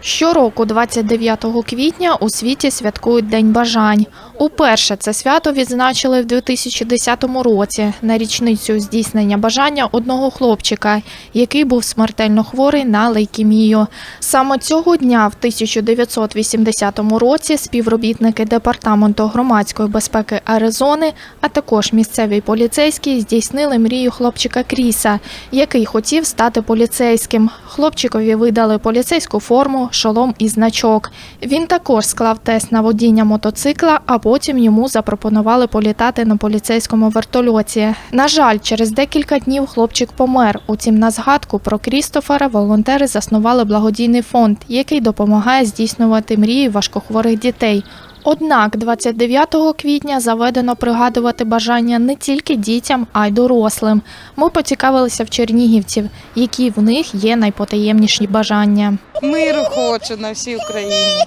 Щороку, 29 квітня, у світі святкують День бажань. Уперше це свято відзначили в 2010 році на річницю здійснення бажання одного хлопчика, який був смертельно хворий на лейкемію. Саме цього дня, в 1980 році, співробітники департаменту громадської безпеки Аризони, а також місцеві поліцейські здійснили мрію хлопчика Кріса, який хотів стати поліцейським. Хлопчикові видали поліцейську форму, шолом і значок. Він також склав тест на водіння мотоцикла, а потім йому запропонували політати на поліцейському вертольоті. На жаль, через декілька днів хлопчик помер. Утім, на згадку про Крістофера волонтери заснували благодійний фонд, який допомагає здійснювати мрії важкохворих дітей. Однак 29 квітня заведено пригадувати бажання не тільки дітям, а й дорослим. Ми поцікавилися в чернігівців, які в них є найпотаємніші бажання. Миру хочу на всій Україні.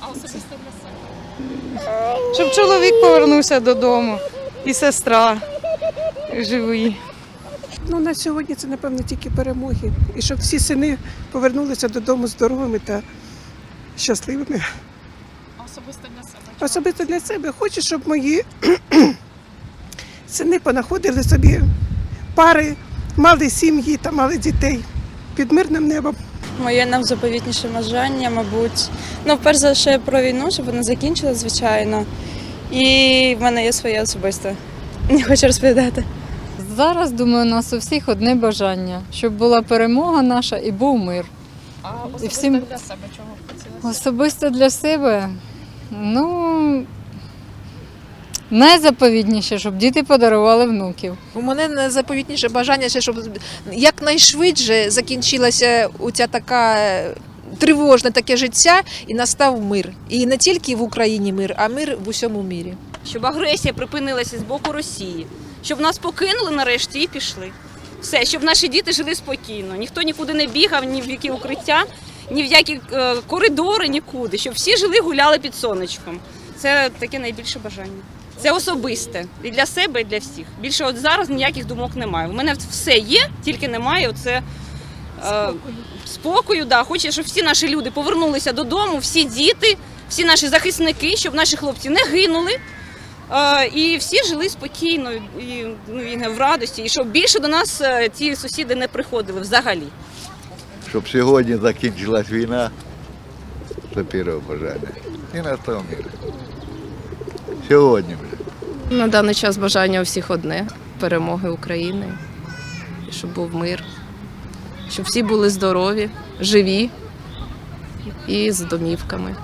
А особисто? Щоб чоловік повернувся додому і сестра живі. Ну, на сьогодні це, напевно, тільки перемоги. І щоб всі сини повернулися додому здоровими та щасливими. Особисто для себе. Особисто для себе хочу, щоб мої сини понаходили собі пари, мали сім'ї та мали дітей під мирним небом. Моє найзаповітніше бажання, мабуть, ну, перш за все про війну, щоб вона закінчилась, звичайно. І в мене є своє особисте. Не хочу розповідати. Зараз, думаю, у нас у всіх одне бажання, щоб була перемога наша і був мир. А особисто всім- для себе чого б хотілося? Особисто для себе, ну найзаповідніше, щоб діти подарували внуків. У мене найзаповітніше бажання, щоб якнайшвидше закінчилася оця така е, тривожне таке життя і настав мир. І не тільки в Україні мир, а мир в усьому мірі. щоб агресія припинилася з боку Росії, щоб нас покинули нарешті і пішли. Все, щоб наші діти жили спокійно. Ніхто нікуди не бігав, ні в які укриття, ні в які е, коридори, нікуди. Щоб всі жили, гуляли під сонечком. Це таке найбільше бажання. Це особисте і для себе, і для всіх. Більше от зараз ніяких думок немає. У мене все є, тільки немає оце. е, Спокою, да. Хочу, щоб всі наші люди повернулися додому, всі діти, всі наші захисники, щоб наші хлопці не гинули. Е, І всі жили спокійно і, ну, і в радості, і щоб більше до нас е, ці сусіди не приходили взагалі. щоб сьогодні закінчилась війна, це перше бажання. І настав мир. Сьогодні. На даний час бажання у всіх одне перемоги України, щоб був мир, щоб всі були здорові, живі і з домівками.